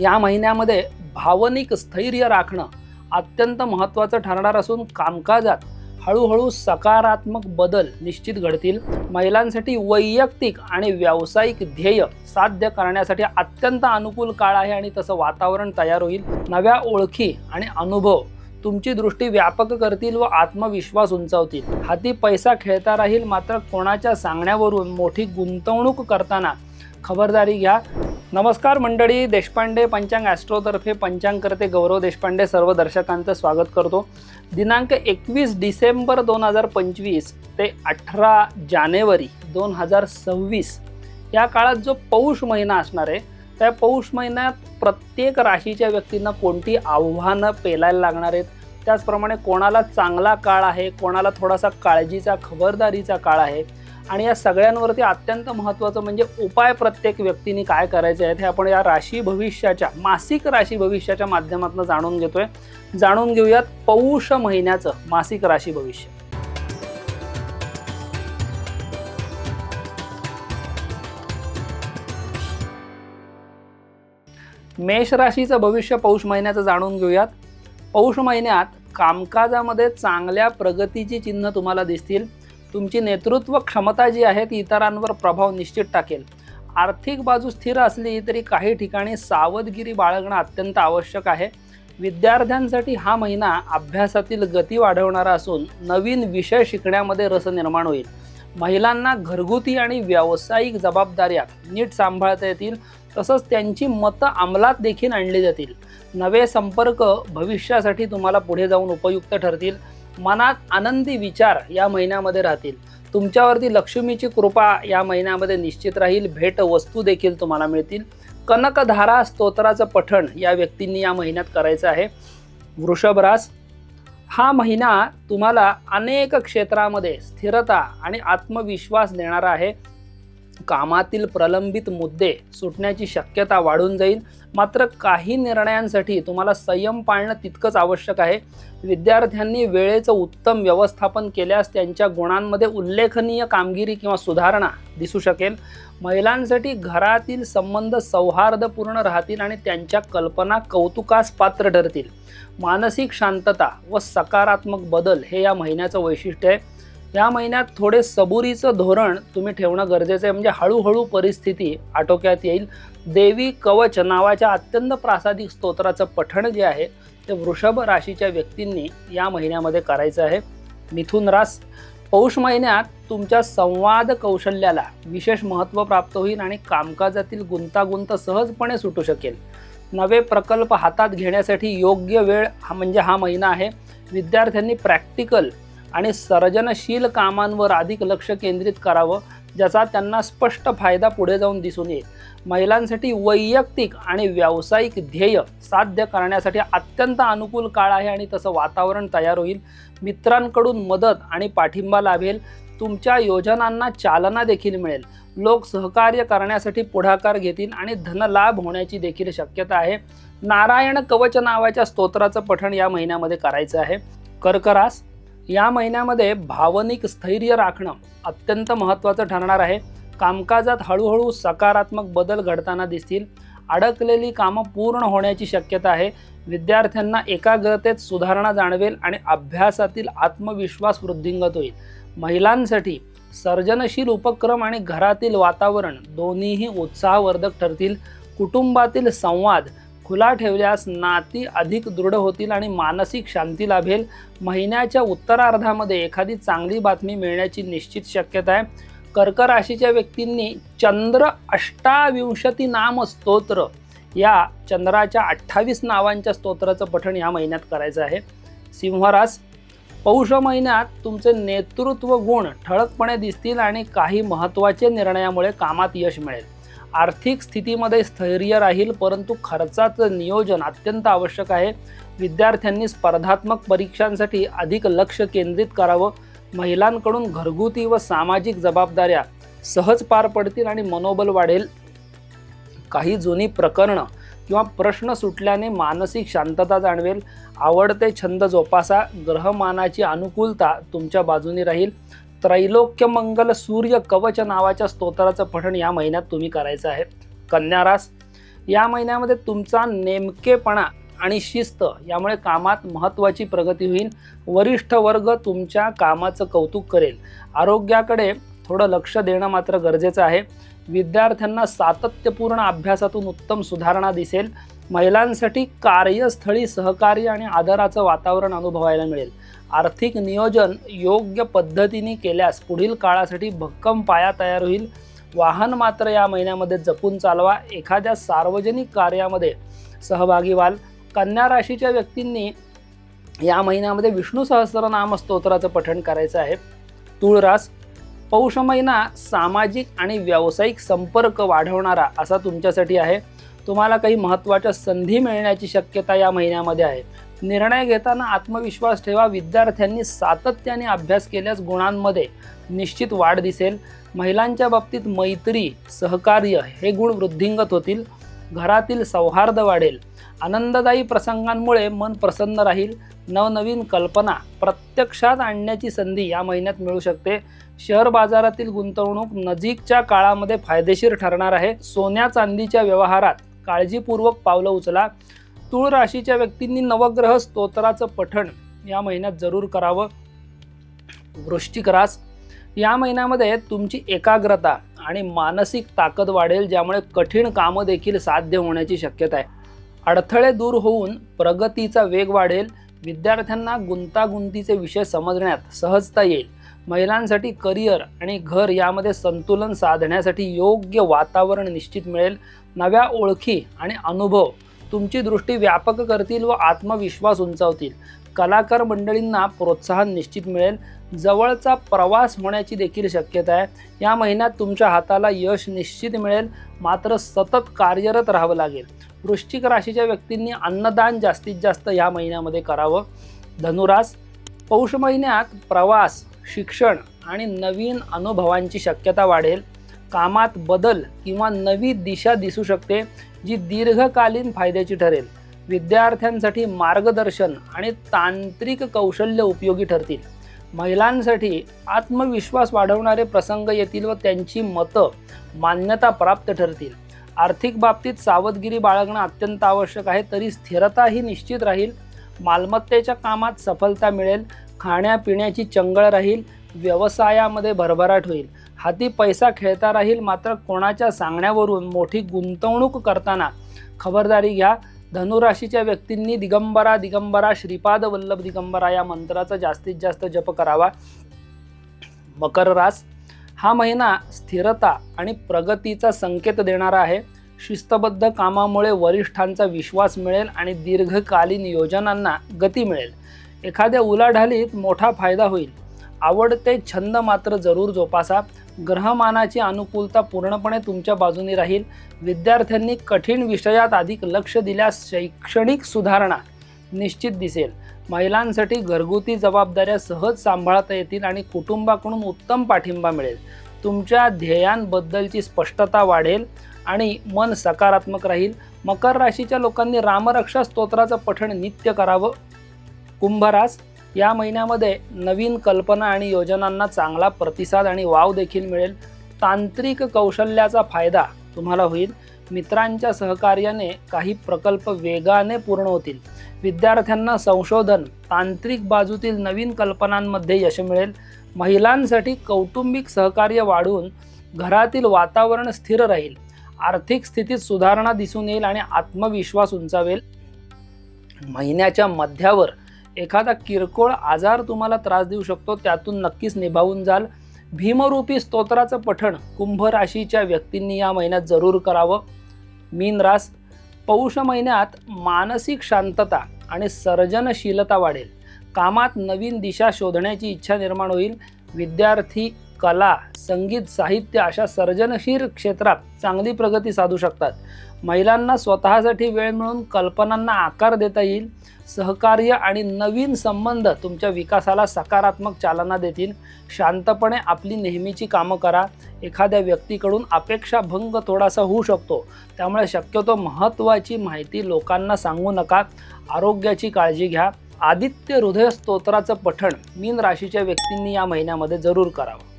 या महिन्यामध्ये भावनिक स्थैर्य राखणं अत्यंत महत्त्वाचं ठरणार असून कामकाजात हळूहळू सकारात्मक बदल निश्चित घडतील. महिलांसाठी वैयक्तिक आणि व्यावसायिक ध्येय साध्य करण्यासाठी अत्यंत अनुकूल काळ आहे आणि तसं वातावरण तयार होईल. नव्या ओळखी आणि अनुभव तुमची दृष्टी व्यापक करतील व आत्मविश्वास उंचावतील. हाती पैसा खेळता राहील मात्र कोणाच्या सांगण्यावरून मोठी गुंतवणूक करताना खबरदारी घ्या. नमस्कार मंडळी देशपांडे पंचांग ॲस्ट्रोतर्फे पंचांग करते गौरव देशपांडे सर्व दर्शकांचं स्वागत करतो. दिनांक एकवीस डिसेंबर दोन हजार पंचवीस ते अठरा जानेवारी दोन हजार सव्वीस या काळात जो पौष महिना असणार आहे त्या पौष महिन्यात प्रत्येक राशीच्या व्यक्तींना कोणती आव्हानं पेलायला लागणार आहेत? त्याचप्रमाणे कोणाला चांगला काळ आहे कोणाला थोडासा काळजीचा खबरदारीचा काळ आहे? आणि या सगळ्यांवरती अत्यंत महत्त्वाचं म्हणजे उपाय प्रत्येक व्यक्तीने काय करायचे आहेत हे आपण या राशी भविष्याच्या मासिक राशी भविष्याच्या माध्यमातून जाणून घेतोय. जाणून घेऊयात पौष महिन्याचं मासिक राशी भविष्य. मेष राशीचं भविष्य पौष महिन्याचं जाणून घेऊयात. पौष महिन्यात कामकाजामध्ये चांगल्या प्रगतीची चिन्ह तुम्हाला दिसतील. तुमची नेतृत्व क्षमता जी आहे ती इतरांवर प्रभाव निश्चित टाकेल. आर्थिक बाजू स्थिर असली तरी काही ठिकाणी सावधगिरी बाळगणं अत्यंत आवश्यक आहे. विद्यार्थ्यांसाठी हा महिना अभ्यासातील गती वाढवणारा असून नवीन विषय शिकण्यामध्ये रस निर्माण होईल. महिलांना घरगुती आणि व्यावसायिक जबाबदाऱ्या नीट सांभाळता येतील तसंच त्यांची मतं अंमलात देखील आणली जातील. नवे संपर्क भविष्यासाठी तुम्हाला पुढे जाऊन उपयुक्त ठरतील. मनात आनंदी विचार या महिन्यामध्ये राहतील. तुमच्यावरती लक्ष्मीची कृपा या महिन्यामध्ये निश्चित राहील. भेट वस्तू देखील तुम्हाला मिळतील. कनकधारा स्तोत्राचं पठण या व्यक्तींनी या महिन्यात करायचं आहे. वृषभरास हा महिना तुम्हाला अनेक क्षेत्रामध्ये स्थिरता आणि आत्मविश्वास देणारा आहे. कामातील प्रलंबित मुद्दे सुटण्याची शक्यता वाढून जाईल. मात्र काही निर्णयांसाठी तुम्हाला संयम पाळणं तितकंच आवश्यक आहे. विद्यार्थ्यांनी वेळेचं उत्तम व्यवस्थापन केल्यास त्यांच्या गुणांमध्ये उल्लेखनीय कामगिरी किंवा सुधारणा दिसू शकेल. महिलांसाठी घरातील संबंध सौहार्दपूर्ण राहतील आणि त्यांच्या कल्पना कौतुकास पात्र ठरतील. मानसिक शांतता व सकारात्मक बदल हे या महिन्याचं वैशिष्ट्य आहे. या महिन्यात थोडे सबुरीचं धोरण तुम्ही ठेवणं गरजेचं आहे. म्हणजे हळूहळू परिस्थिती आटोक्यात येईल. देवी कवच नावाच्या अत्यंत प्रासादिक स्तोत्राचं पठण जे आहे ते वृषभ राशीच्या व्यक्तींनी या महिन्यामध्ये करायचं आहे. मिथुन रास पौष महिन्यात तुमच्या संवाद कौशल्याला विशेष महत्त्व प्राप्त होईल आणि कामकाजातील गुंतागुंत सहजपणे सुटू शकेल. नवे प्रकल्प हातात घेण्यासाठी योग्य वेळ हा म्हणजे हा महिना आहे. विद्यार्थ्यांनी प्रॅक्टिकल आणि सर्जनशील कामांवर अधिक लक्ष केंद्रित करावं ज्याचा त्यांना स्पष्ट फायदा पुढे जाऊन दिसून येईल. महिलांसाठी वैयक्तिक आणि व्यावसायिक ध्येय साध्य करण्यासाठी अत्यंत अनुकूल काळ आहे आणि तसं वातावरण तयार होईल. मित्रांकडून मदत आणि पाठिंबा लाभेल. तुमच्या योजनांना चालना देखील मिळेल. लोक सहकार्य करण्यासाठी पुढाकार घेतील आणि धनलाभ होण्याची देखील शक्यता आहे. नारायण कवच नावाच्या स्तोत्राचं पठण या महिन्यामध्ये करायचं आहे. कर्करास या महिन्यामध्ये भावनिक स्थैर्य राखणं अत्यंत महत्त्वाचं ठरणार आहे. कामकाजात हळूहळू सकारात्मक बदल घडताना दिसतील. अडकलेली कामं पूर्ण होण्याची शक्यता आहे. विद्यार्थ्यांना एकाग्रतेत सुधारणा जाणवेल आणि अभ्यासातील आत्मविश्वास वृद्धिंगत होईल. महिलांसाठी सर्जनशील उपक्रम आणि घरातील वातावरण दोन्हीही उत्साहवर्धक ठरतील. कुटुंबातील संवाद खुला ठेवल्यास नाती अधिक दृढ होतील आणि मानसिक शांती लाभेल. महिन्याच्या उत्तरार्धामध्ये एखादी चांगली बातमी मिळण्याची निश्चित शक्यता आहे. कर्क राशीच्या व्यक्तींनी चंद्र अष्टाविंशती नाम स्तोत्र या चंद्राच्या अठ्ठावीस नावांच्या स्तोत्राचं पठण या महिन्यात करायचं आहे. सिंहरास पौष महिन्यात तुमचे नेतृत्व गुण ठळकपणे दिसतील आणि काही महत्त्वाचे निर्णयामुळे कामात यश मिळेल. आर्थिक स्थितीमध्ये स्थैर्य राहील परंतु खर्चाचं नियोजन अत्यंत आवश्यक आहे. विद्यार्थ्यांनी स्पर्धात्मक परीक्षांसाठी अधिक लक्ष केंद्रित करावं. महिलांकडून घरगुती व सामाजिक जबाबदाऱ्या सहज पार पडतील आणि मनोबल वाढेल. काही जुनी प्रकरणं किंवा प्रश्न सुटल्याने मानसिक शांतता जाणवेल. आवडते छंद जोपासा. ग्रहमानाची अनुकूलता तुमच्या बाजूने राहील. त्रैलोक्य मंगल सूर्य कवच नावाच्या स्तोत्राचं पठण या महिन्यात तुम्ही करायचं आहे. कन्या रास या महिन्यामध्ये तुमचा नेमकेपणा आणि शिस्त यामुळे कामात महत्त्वाची प्रगती होईल. वरिष्ठ वर्ग तुमच्या कामाचं कौतुक करेल. आरोग्याकडे थोडं लक्ष देणं मात्र गरजेचं आहे. विद्यार्थ्यांना सातत्यपूर्ण अभ्यासातून उत्तम सुधारणा दिसेल. महिलांसाठी कार्यस्थळी सहकार्य आणि आदराचं वातावरण अनुभवायला मिळेल. आर्थिक नियोजन योग्य पद्धतीने केल्यास पुढील काळासाठी भक्कम पाया तयार होईल. वाहन मात्र या महिन्यामध्ये जपून चालवा. एखाद्या सार्वजनिक कार्यामध्ये सहभागी व्हाल. कन्या राशीच्या व्यक्तींनी या महिन्यामध्ये विष्णू सहस्रनाम स्तोत्राचं पठण करायचं आहे. तुळरास पौष महिना सामाजिक आणि व्यावसायिक संपर्क वाढवणारा असा तुमच्यासाठी आहे. तुम्हाला काही महत्त्वाच्या संधी मिळण्याची शक्यता या महिन्यामध्ये आहे. निर्णय घेताना आत्मविश्वास ठेवा. विद्यार्थ्यांनी सातत्याने अभ्यास केल्यास गुणांमध्ये निश्चित वाढ दिसेल. महिलांच्या बाबतीत मैत्री सहकार्य हे गुण वृद्धिंगत होतील. घरातील सौहार्द वाढेल. आनंददायी प्रसंगांमुळे मन प्रसन्न राहील. नवनवीन कल्पना प्रत्यक्षात आणण्याची संधी या महिन्यात मिळू शकते. शहर बाजारातील गुंतवणूक नजीकच्या काळामध्ये फायदेशीर ठरणार आहे. सोन्या चांदीच्या व्यवहारात काळजीपूर्वक पावलं उचला. तूळ राशीच्या व्यक्तींनी नवग्रह स्तोत्राचं पठण या महिन्यात जरूर करावं. वृष्टिक रास. या महिन्यामध्ये तुमची एकाग्रता आणि मानसिक ताकद वाढेल ज्यामुळे कठीण कामं देखील साध्य होण्याची शक्यता आहे. अडथळे दूर होऊन प्रगतीचा वेग वाढेल. विद्यार्थ्यांना गुंतागुंतीचे विषय समजण्यात सहजता येईल. महिलांसाठी करिअर आणि घर यामध्ये संतुलन साधण्यासाठी योग्य वातावरण निश्चित मिळेल. नव्या ओळखी आणि अनुभव तुमची दृष्टी व्यापक करतील व आत्मविश्वास उंचावतील. कलाकार मंडळींना प्रोत्साहन निश्चित मिळेल. जवळचा प्रवास होण्याची देखील शक्यता आहे. या महिन्यात तुमच्या हाताला यश निश्चित मिळेल. मात्र सतत कार्यरत राहावं लागेल. वृश्चिक राशीच्या व्यक्तींनी अन्नदान जास्तीत जास्त या महिन्यामध्ये करावं. धनुरास पौष महिन्यात प्रवास शिक्षण आणि नवीन अनुभवांची शक्यता वाढेल. कामात बदल किंवा नवी दिशा दिसू शकते जी दीर्घकालीन फायद्याची ठरेल. विद्यार्थ्यांसाठी मार्गदर्शन आणि तांत्रिक कौशल्य उपयोगी ठरतील. महिलांसाठी आत्मविश्वास वाढवणारे प्रसंग येतील व त्यांची मतं मान्यता प्राप्त ठरतील. आर्थिक बाबतीत सावधगिरी बाळगणं अत्यंत आवश्यक आहे तरी स्थिरता ही निश्चित राहील. मालमत्तेच्या कामात सफलता मिळेल. खाण्यापिण्याची चंगळ राहील. व्यवसायामध्ये भरभराट होईल. हाती पैसा खेळता राहील मात्र कोणाच्या सांगण्यावरून मोठी गुंतवणूक करताना. खबरदारी घ्या. धनुराशीच्या व्यक्तींनी दिगंबरा दिगंबरा श्रीपाद वल्लभ दिगंबरा या मंत्राचा जास्तीत जास्त जप करावा. मकर रास. हा महिना स्थिरता आणि प्रगतीचा संकेत देणारा आहे. शिस्तबद्ध कामामुळे वरिष्ठांचा विश्वास मिळेल आणि दीर्घकालीन योजनांना गती मिळेल. एखाद्या उलाढालीत मोठा फायदा होईल. आवडते छंद मात्र जरूर जोपासा. ग्रहमानाची अनुकूलता पूर्णपणे तुमच्या बाजूने राहील. विद्यार्थ्यांनी कठीण विषयात अधिक लक्ष दिल्यास शैक्षणिक सुधारणा निश्चित दिसेल. महिलांसाठी घरगुती जबाबदाऱ्या सहज सांभाळता येतील आणि कुटुंबाकडून उत्तम पाठिंबा मिळेल. तुमच्या ध्येयांबद्दलची स्पष्टता वाढेल आणि मन सकारात्मक राहील. मकर राशीच्या लोकांनी रामरक्षा स्तोत्राचं पठण नित्य करावं. कुंभरास या महिन्यामध्ये नवीन कल्पना आणि योजनांना चांगला प्रतिसाद आणि वाव देखील मिळेल. तांत्रिक कौशल्याचा फायदा तुम्हाला होईल. मित्रांच्या सहकार्याने काही प्रकल्प वेगाने पूर्ण होतील. विद्यार्थ्यांना संशोधन तांत्रिक बाजूतील नवीन कल्पनांमध्ये यश मिळेल. महिलांसाठी कौटुंबिक सहकार्य वाढून घरातील वातावरण स्थिर राहील. आर्थिक स्थितीत सुधारणा दिसून येईल आणि आत्मविश्वास उंचावेल. महिन्याच्या मध्यावर एखादा किरकोळ आजार तुम्हाला त्रास देऊ शकतो त्यातून नक्कीच निभावून जाल. भीमरूपी स्तोत्राचं पठण कुंभ राशीच्या व्यक्तींनी या महिन्यात जरूर करावं. मीन रास पौष महिन्यात मानसिक शांतता आणि सर्जनशीलता वाढेल. कामात नवीन दिशा शोधण्याची इच्छा निर्माण होईल. विद्यार्थी कला संगीत साहित्य अशा सर्जनशील क्षेत्रात चांगली प्रगती साधू शकतात. महिलांना स्वतःसाठी वेळ मिळून कल्पनांना आकार देता येईल सहकार्य आणि नवीन संबंध तुमच्या विकासाला सकारात्मक चालना देतील. शांतपणे आपली नेहमीची कामं करा. एखाद्या व्यक्तीकडून अपेक्षाभंग थोडासा होऊ शकतो. त्यामुळे शक्यतो महत्त्वाची माहिती लोकांना सांगू नका. आरोग्याची काळजी घ्या. आदित्य हृदय स्तोत्राचं पठण मीन राशीच्या व्यक्तींनी या महिन्यामध्ये जरूर करावं.